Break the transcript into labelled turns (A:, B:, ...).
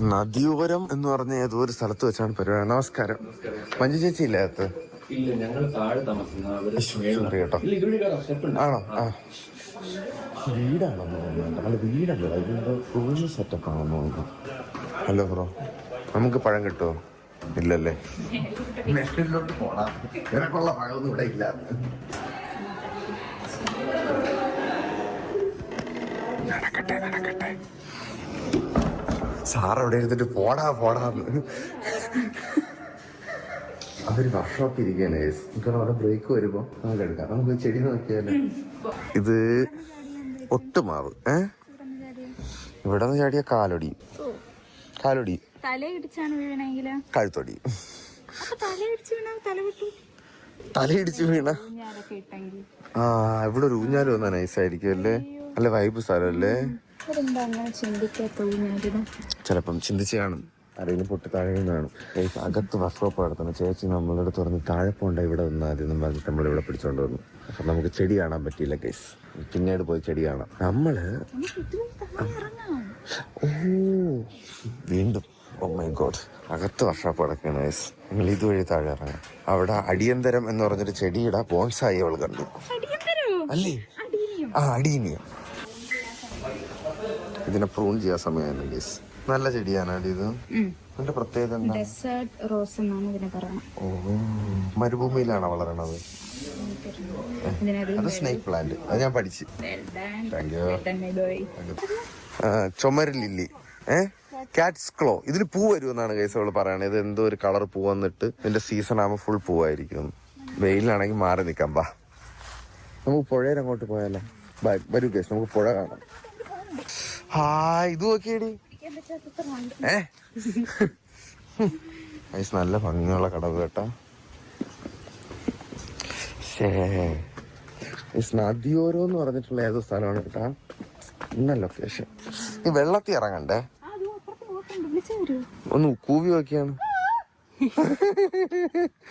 A: നദിയോരം എന്ന് പറഞ്ഞ ഏതോ ഒരു സ്ഥലത്ത് വെച്ചാണ് പരിപാടി. നമസ്കാരം. മഞ്ജു ചേച്ചി ഇല്ലാത്ത അകത്ത്?
B: ഇല്ല
A: സോറി കേട്ടോ. ആണോ? ആ. വീടാണെന്ന് തോന്നുന്നു നമ്മൾ വീടല്ല? ഇതിന്റെ റൂം സെറ്റപ്പ് ആണെന്ന് തോന്നുന്നു. Hello bro. നമുക്ക് പഴം കിട്ടുമോ ഇല്ലല്ലേ. നെറ്റിലോട്ട് നിനക്കുള്ള പഴമൊന്നും ഇവിടെ ഇല്ല. നടക്കട്ടെ നടക്കട്ടെ. സാർ അവിടെ ഇരുന്നിട്ട് പോടാ പോടാന്ന് അവർ വർക്ക്ഷോപ്പ് ഇരിക്കുകയാണ്. നമുക്ക് അവിടെ ബ്രേക്ക് വരുമ്പോ നമുക്ക് എടുക്കാം. നമുക്ക് ചെടി നോക്കിയാലോ? ഇത് ഒട്ടുമാവ് ഏ? ഇവിടെ നിന്ന് ചാടിയ കാലൊടി. കാലൊടി. കഴുത്തൊടി. തലയിടിച്ച് വീണ ആ ഇവിടെ ഒരു ഊഞ്ഞാൽ വന്നാ നൈസായിരിക്കും അല്ലേ? നല്ല വൈബ് സ്ഥലം അല്ലേ? ചിലപ്പം ചിന്തിച്ച് കാണും. ആരെങ്കിലും പൊട്ടി താഴെ കാണും. അകത്ത് വർക്ക്ഷോപ്പ് നടത്തണം ചേച്ചി നമ്മളുടെ അടുത്ത് പറഞ്ഞ് താഴെ പോണ്ട ഇവിടെ നിന്ന് ആദ്യം എന്നും പറഞ്ഞിട്ട് നമ്മൾ ഇവിടെ പിടിച്ചോണ്ട് വന്നു. അപ്പൊ നമുക്ക് ചെടി കാണാൻ പറ്റിയില്ല കേസ് പിന്നീട് പോയി ചെടി കാണാം.
C: നമ്മൾ
A: ഓ വീണ്ടും. ഓ മൈ ഗോഡ് അകത്ത് വർഷോപ്പ് കിടക്കുകയാണ് ഗൈസ് നിങ്ങൾ ഇതുവഴി താഴെ ഇറങ്ങാം. അവിടെ അടിയന്തരം എന്ന് പറഞ്ഞൊരു ചെടിയുടെ ബോൺസായി അവൾ കണ്ടു. അല്ലേ? ആ അടീനിയം ഇതിനെ പ്രൂൺ ചെയ്യാൻ സമയമായിരുന്നു ഗീസ് നല്ല ചെടിയാണ് ഇത്. ഇതിന്റെ പ്രത്യേകത
C: ഡെസേർട്ട് റോസ് എന്നാണ് ഇതിനെ പറയുന്നത്.
A: ഓ മരുഭൂമിയിലാണ് വളരണത്. അത് സ്നേക് പ്ലാന്റ് അത് ഞാൻ പഠിച്ചു. താങ്ക് യു ചുമര ലില്ലി ഏ? കാറ്റ്സ് ക്ലോ ഇതിന് പൂ വരുമെന്നാണ് കേസ് അവൾ പറയണത്. ഇത് എന്തോ ഒരു കളർ പൂ വന്നിട്ട് ഇതിന്റെ സീസൺ ആകുമ്പോൾ ഫുൾ പൂവായിരിക്കും. വെയിലാണെങ്കിൽ മാറി നിൽക്കാം ബാ നമുക്ക് പുഴയിൽ അങ്ങോട്ട് പോയാലോ? വരൂ കേസ് നമുക്ക് പുഴ കാണാം. ഹായ് ഇത് നോക്കിയടി. ഏ? നല്ല ഭംഗിയുള്ള കടവ് കേട്ടാ. ശേ ഐസ് നദിയോരോ എന്ന് പറഞ്ഞിട്ടുള്ള ഏതോ സ്ഥലമാണ് കേട്ടാ. ഇന്ന ലൊക്കേഷൻ ഈ വെള്ളത്തിൽ ഇറങ്ങണ്ടേ? ഒന്ന് കൂവി നോക്കിയാണ്.